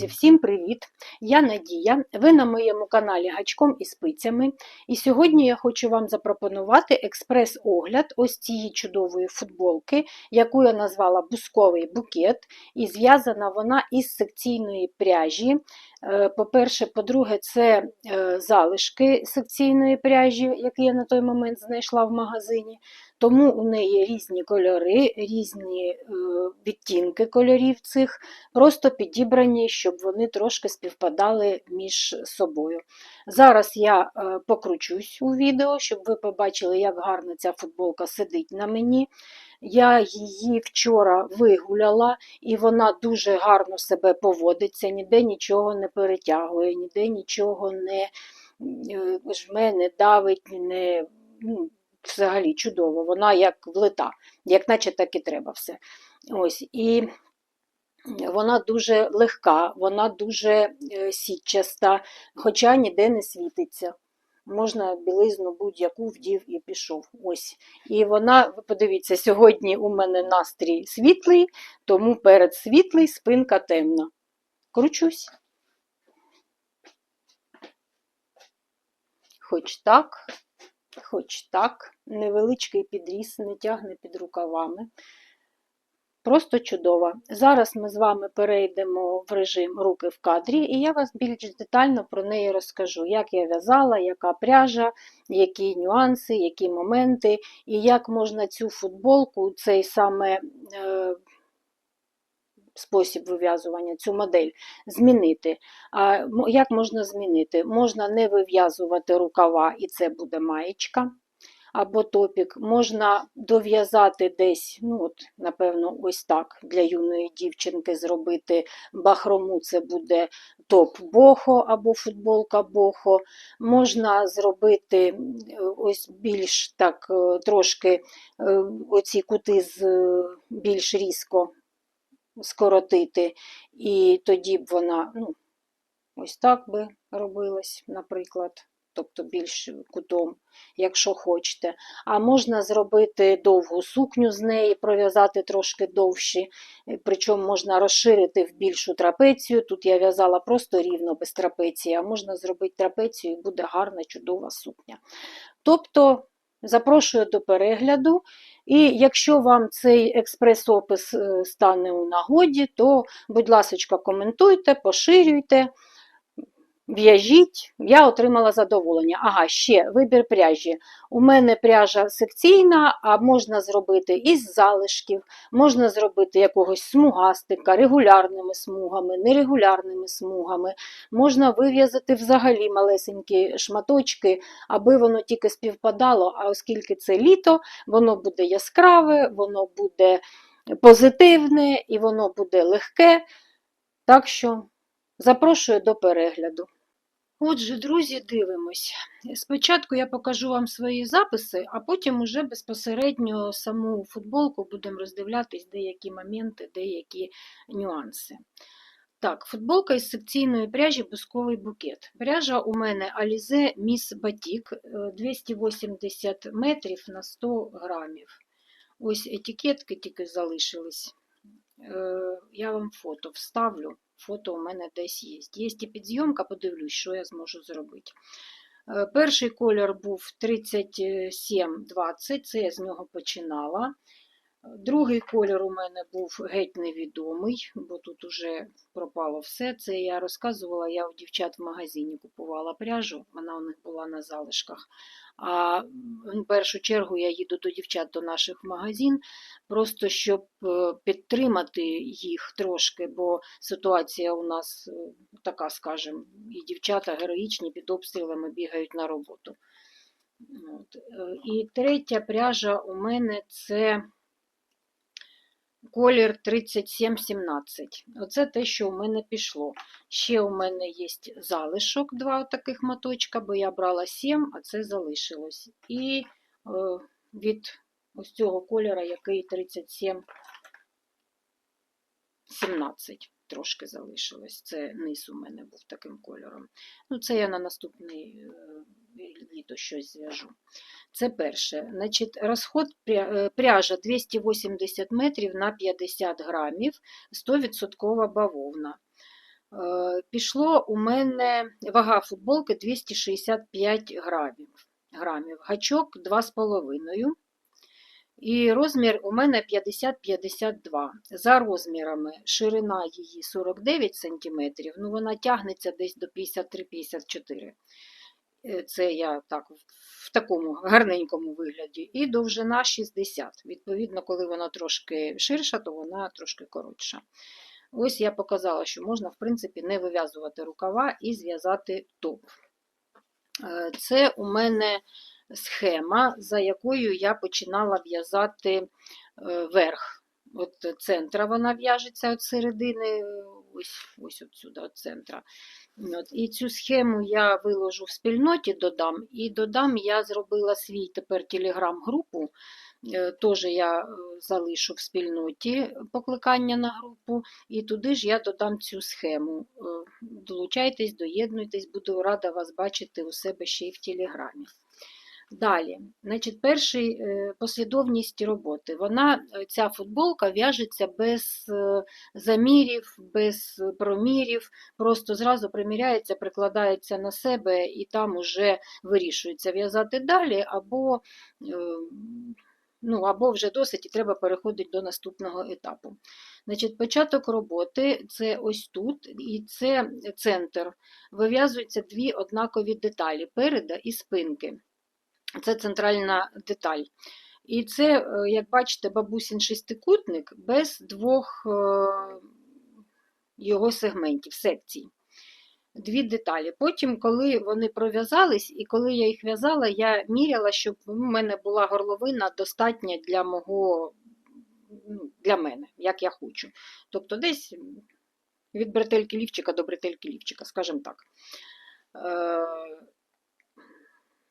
Друзі, всім привіт! Я Надія. Ви на моєму каналі Гачком і спицями. І сьогодні я хочу вам запропонувати експрес-огляд ось цієї чудової футболки, яку я назвала Бусковий букет. І зв'язана вона із секційної пряжі. Е, По-перше, по-друге, це е, залишки секційної пряжі, які я на той момент знайшла в магазині. Тому у неї різні кольори, різні е, відтінки кольорів цих, просто підібрані, щоб вони трошки співпадали між собою. Зараз я е, покручусь у відео, щоб ви побачили, як гарно ця футболка сидить на мені. Я її вчора вигуляла, і вона дуже гарно себе поводиться, ніде нічого не перетягує, ніде нічого не е, жме, не давить, не. ну, взагалі чудово. Вона як влита, як наче так і треба все. Ось, І вона дуже легка, вона дуже е, сітчаста, хоча ніде не світиться. Можна білизну будь-яку вдів і пішов. Ось. І вона, ви подивіться, сьогодні у мене настрій світлий, тому перед світлий спинка темна. Кручусь. Хоч так, хоч так, невеличкий підріс, не тягне під рукавами. Просто чудово. Зараз ми з вами перейдемо в режим руки в кадрі, і я вас більш детально про неї розкажу, як я в'язала, яка пряжа, які нюанси, які моменти, і як можна цю футболку, цей саме е, спосіб вив'язування, цю модель змінити. А як можна змінити? Можна не вив'язувати рукава, і це буде маєчка або топік. Можна дов'язати десь, ну от, напевно, ось так для юної дівчинки зробити бахрому, це буде топ бохо або футболка бохо. Можна зробити ось більш так е, трошки е, оці кути з е, більш різко скоротити, і тоді б вона, ну, ось так би робилась, наприклад тобто більш кутом, якщо хочете. А можна зробити довгу сукню з неї, пров'язати трошки довші, е, причому можна розширити в більшу трапецію. Тут я в'язала просто рівно без трапеції, а можна зробити трапецію і буде гарна, чудова сукня. Тобто, запрошую до перегляду. І якщо вам цей експрес-опис е, стане у нагоді, то, будь ласка, коментуйте, поширюйте. В'яжіть, я отримала задоволення. Ага, ще вибір пряжі. У мене пряжа секційна, а можна зробити із залишків, можна зробити якогось смугастика, регулярними смугами, нерегулярними смугами. Можна вив'язати взагалі малесенькі шматочки, аби воно тільки співпадало, а оскільки це літо, воно буде яскраве, воно буде позитивне і воно буде легке. Так що запрошую до перегляду. Отже, друзі, дивимось. Спочатку я покажу вам свої записи, а потім уже безпосередньо саму футболку будемо роздивлятись деякі моменти, деякі нюанси. Так, футболка із секційної пряжі бусковий букет. Пряжа у мене Alize Miss Batik 280 метрів на 100 грамів. Ось етикетки тільки залишились. Е, Я вам фото вставлю. Фото у мене десь є. Є і підзйомка, подивлюсь, що я зможу зробити. Е, Перший колір був 3720, це я з нього починала. Другий колір у мене був геть невідомий, бо тут уже пропало все. Це я розказувала, я у дівчат в магазині купувала пряжу, вона у них була на залишках. А в першу чергу я їду до дівчат до наших магазин, просто щоб е, підтримати їх трошки, бо ситуація у нас е, така, скажімо, і дівчата героїчні під обстрілами бігають на роботу. От. е, І третя пряжа у мене це колір 3717. Оце те, що у мене пішло. Ще у мене є залишок, два таких моточка, бо я брала 7, а це залишилось. І е, від ось цього кольора, який 37 17 трошки залишилось. Це низ у мене був таким кольором. Ну, це я на наступний е, літо щось зв'яжу. Це перше. Значить, розход е, пряжа 280 метрів на 50 грамів, 100% бавовна. Е, Пішло у мене вага футболки 265 грамів. грамів. Гачок 2,5. І розмір у мене 50-52. За розмірами ширина її 49 см, ну вона тягнеться десь до 53-54 Е, Це я так в такому гарненькому вигляді. І довжина 60. Відповідно, коли вона трошки ширша, то вона трошки коротша. Ось я показала, що можна, в принципі, не вив'язувати рукава і зв'язати топ. Е, Це у мене схема, за якою я починала в'язати е, верх. От центра вона в'яжеться від середини, ось ось от сюди, от центра. От. І цю схему я виложу в спільноті, додам, і додам я зробила свій тепер телеграм-групу. Е, Теж я е, залишу в спільноті покликання на групу, і туди ж я додам цю схему. Е, Долучайтесь, доєднуйтесь, буду рада вас бачити у себе ще й в Телеграмі. Далі, значить, перший е, послідовність роботи. Вона, е, ця футболка в'яжеться без е, замірів, без промірів, просто зразу приміряється, прикладається на себе і там уже вирішується в'язати далі, або, ну, або вже досить і треба переходити до наступного етапу. Значить, Початок роботи це ось тут, і це центр. Вив'язуються дві однакові деталі переда і спинки. Це центральна деталь. І це, е, як бачите, бабусін шестикутник без двох е, його сегментів, секцій. Дві деталі. Потім, коли вони пров'язались, і коли я їх в'язала, я міряла, щоб у мене була горловина достатня для мого, ну, для мене, як я хочу. Тобто десь від бретельки лівчика до бретельки лівчика, скажімо так.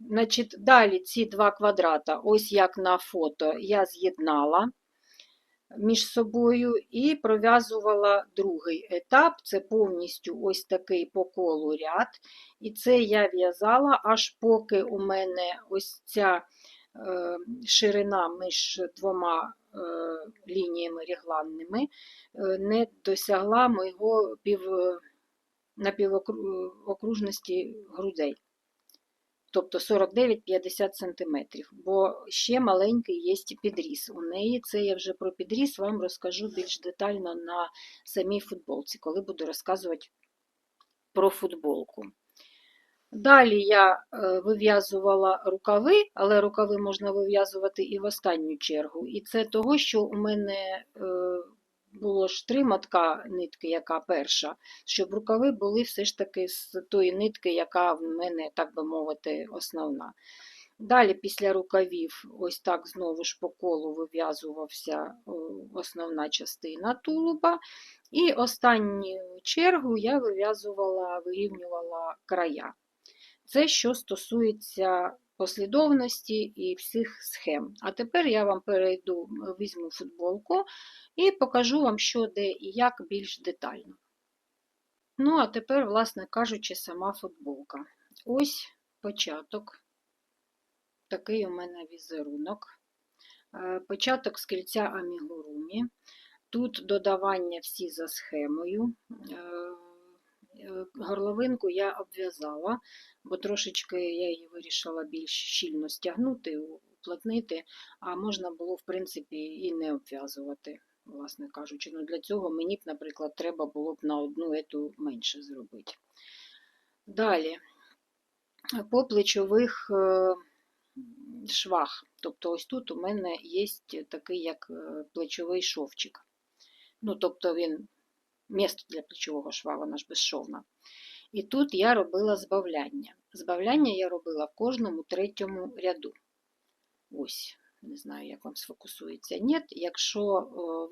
Значить, Далі ці два квадрата, ось як на фото, я з'єднала між собою і пров'язувала другий етап. Це повністю ось такий по колу ряд. І це я в'язала, аж поки у мене ось ця е, ширина між двома е, лініями регланними е, не досягла моєго пів, напівокружності грудей тобто 49-50 см, бо ще маленький є підріс. У неї це я вже про підріс вам розкажу більш детально на самій футболці, коли буду розказувати про футболку. Далі я е, вив'язувала рукави, але рукави можна вив'язувати і в останню чергу. І це того, що у мене е, було ж три мотка нитки, яка перша, щоб рукави були все ж таки з тої нитки, яка в мене, так би мовити, основна. Далі, після рукавів, ось так знову ж по колу вив'язувався основна частина тулуба. І останню чергу я вив'язувала, вирівнювала края. Це що стосується послідовності і всіх схем. А тепер я вам перейду, візьму футболку і покажу вам, що де і як більш детально. Ну, а тепер, власне кажучи, сама футболка. Ось початок. Такий у мене візерунок. Е, початок з кільця амігурумі. Тут додавання всі за схемою. Е, горловинку я обв'язала, бо трошечки я її вирішила більш щільно стягнути, уплотнити, а можна було, в принципі, і не обв'язувати, власне кажучи. Ну, Для цього мені б, наприклад, треба було б на одну ету менше зробити. Далі, по плечових е, швах. Тобто, ось тут у мене є такий як е, плечовий шовчик. Ну, тобто він місто для плечового шва, вона ж безшовна. І тут я робила збавляння. Збавляння я робила в кожному третьому ряду. Ось, не знаю, як вам сфокусується. Ні, якщо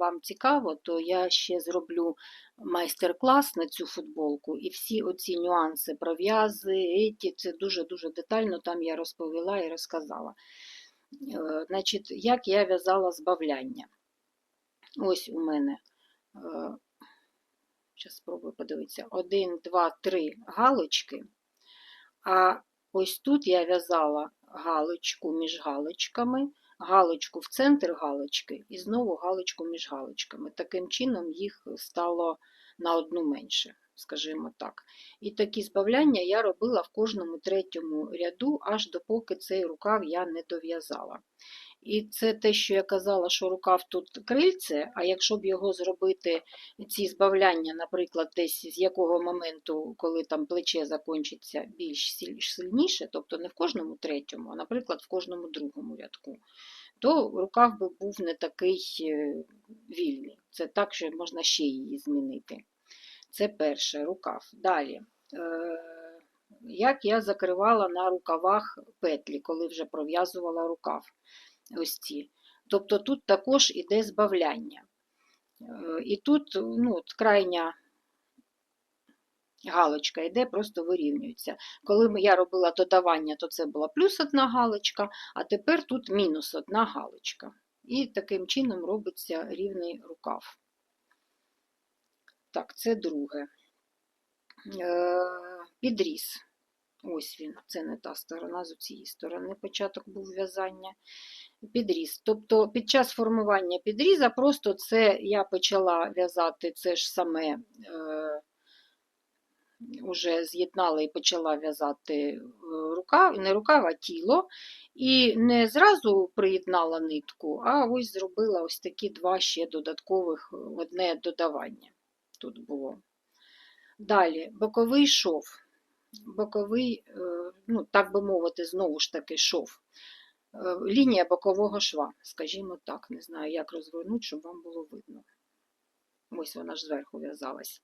вам цікаво, то я ще зроблю майстер-клас на цю футболку, і всі оці нюанси про в'язи, це дуже-дуже детально там я розповіла і розказала. Е, значить, Як я в'язала збавляння? Ось у мене е, Зараз спробую подивитися. Один, два, три галочки. А ось тут я в'язала галочку між галочками, галочку в центр галочки і знову галочку між галочками. Таким чином їх стало на одну менше. скажімо так. І такі збавляння я робила в кожному третьому ряду, аж допоки цей рукав я не дов'язала. І це те, що я казала, що рукав тут крильце, а якщо б його зробити, ці збавляння, наприклад, десь з якого моменту, коли там плече закінчиться більш сильніше, тобто не в кожному третьому, а, наприклад, в кожному другому рядку, то рукав би був не такий е, вільний. Це так, що можна ще її змінити. Це перше рукав. Далі. Е, Як я закривала на рукавах петлі, коли вже пров'язувала рукав. Ось ці. Тобто тут також іде збавляння. Е, І тут ну, от крайня галочка йде, просто вирівнюється. Коли я робила додавання, то це була плюс одна галочка, а тепер тут мінус одна галочка. І таким чином робиться рівний рукав. Так, це друге. Е, Підріз. Ось він, це не та сторона, з цієї сторони початок був в'язання. Підріз. Тобто під час формування підріза просто це я почала в'язати це ж саме, е, уже з'єднала і почала в'язати е, рукав, не рукав, а тіло. І не зразу приєднала нитку, а ось зробила ось такі два ще додаткових, одне додавання тут було. Далі, боковий шов. Боковий, е, ну, так би мовити, знову ж таки шов. Е, Лінія бокового шва, скажімо так, не знаю, як розвернути, щоб вам було видно. Ось вона ж зверху в'язалась.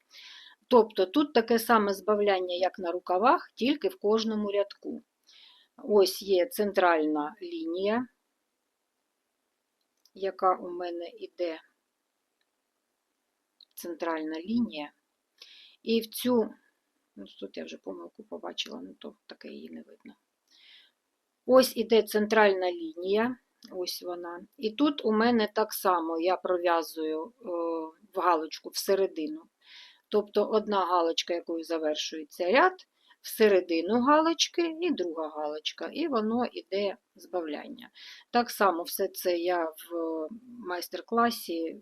Тобто тут таке саме збавляння, як на рукавах, тільки в кожному рядку. Ось є центральна лінія, яка у мене йде центральна лінія. І в цю, ну тут я вже помилку побачила, ну то таке її не видно. Ось іде центральна лінія, ось вона. І тут у мене так само я пров'язую е, в галочку всередину. Тобто одна галочка, якою завершується ряд, всередину галочки і друга галочка, і воно йде збавляння. Так само все це я в майстер-класі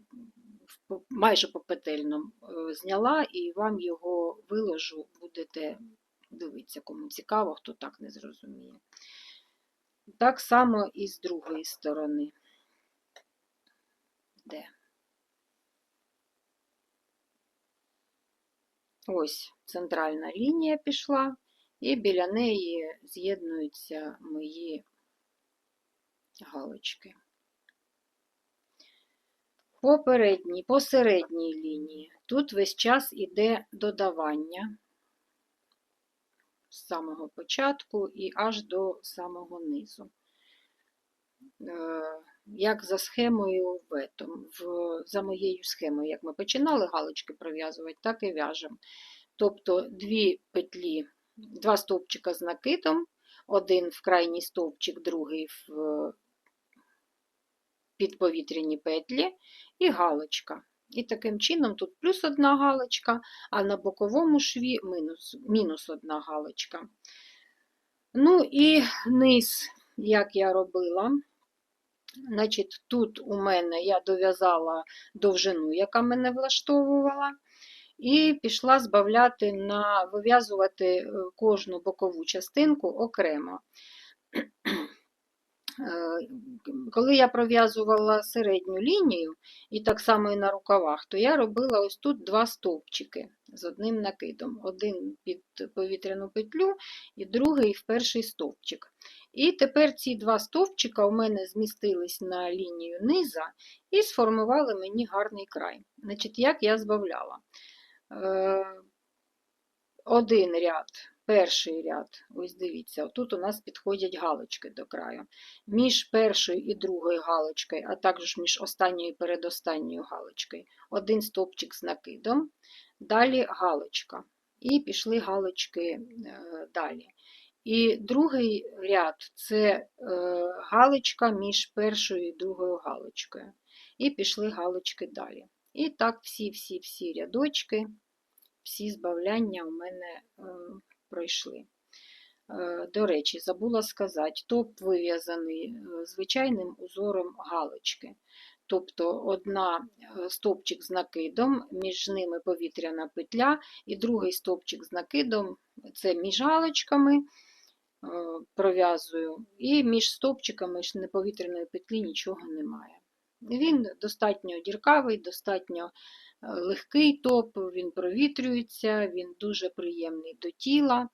в по- майже попетельно е, зняла, і вам його виложу, будете дивитися, кому цікаво, хто так не зрозуміє. Так само і з другої сторони. Де? Ось центральна лінія пішла, і біля неї з'єднуються мої галочки. По передній, по середній лінії. Тут весь час іде додавання з самого початку і аж до самого низу. Е, Як за схемою в, этом, в, за моєю схемою, як ми починали галочки пров'язувати, так і в'яжемо. Тобто дві петлі, два стовпчика з накидом, один в крайній стовпчик, другий в підповітряні петлі і галочка. І таким чином тут плюс одна галочка, а на боковому шві мінус, мінус одна галочка. Ну і низ, як я робила, значить, тут у мене я дов'язала довжину, яка мене влаштовувала, і пішла збавляти на вив'язувати е, кожну бокову частинку окремо. Е, Коли я пров'язувала середню лінію, і так само і на рукавах, то я робила ось тут два стовпчики з одним накидом. Один під повітряну петлю і другий в перший стовпчик. І тепер ці два стовпчика у мене змістились на лінію низа і сформували мені гарний край. Значить, як я збавляла? Е, Один ряд перший ряд, ось дивіться, тут у нас підходять галочки до краю. Між першою і другою галочкою, а також між останньою і передостанньою галочкою, один стовпчик з накидом, далі галочка. І пішли галочки е, далі. І другий ряд це е, галочка між першою і другою галочкою. І пішли галочки далі. І так всі-всі-всі рядочки, всі збавляння у мене е, пройшли. Е, До речі, забула сказати, топ вив'язаний е, звичайним узором галочки. тобто одна е, стовпчик з накидом, між ними повітряна петля, і другий стовпчик з накидом це між галочками пров'язую, і між стовпчиками ж неповітряної петлі нічого немає. Він достатньо діркавий, достатньо легкий топ, він провітрюється, він дуже приємний до тіла.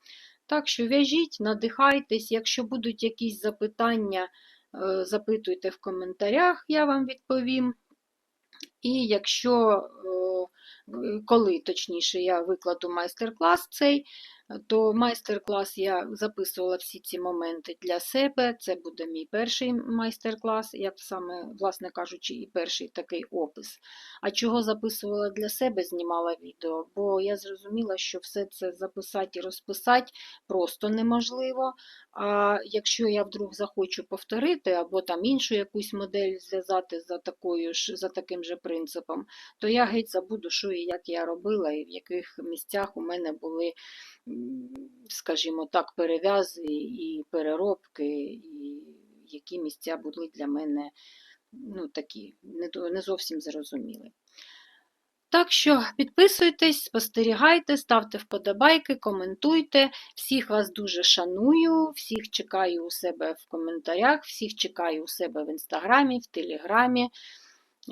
Так що в'яжіть, надихайтесь, якщо будуть якісь запитання, е, запитуйте в коментарях, я вам відповім. І якщо, е, коли точніше, я викладу майстер-клас цей, то майстер-клас я записувала всі ці моменти для себе. Це буде мій перший майстер-клас, як саме, власне кажучи, і перший такий опис. А чого записувала для себе, знімала відео, бо я зрозуміла, що все це записати і розписати просто неможливо. А якщо я вдруг захочу повторити, або там іншу якусь модель зв'язати за такою ж, за таким же принципом, то я геть забуду, що і як я робила, і в яких місцях у мене були, скажімо так, перев'язи і переробки, і які місця були для мене ну, такі, не, зовсім зрозумілі. Так що підписуйтесь, спостерігайте, ставте вподобайки, коментуйте. Всіх вас дуже шаную, всіх чекаю у себе в коментарях, всіх чекаю у себе в інстаграмі, в телеграмі.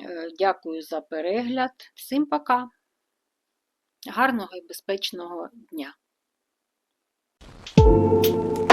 Е, Дякую за перегляд. Всім пока. Гарного і безпечного дня. you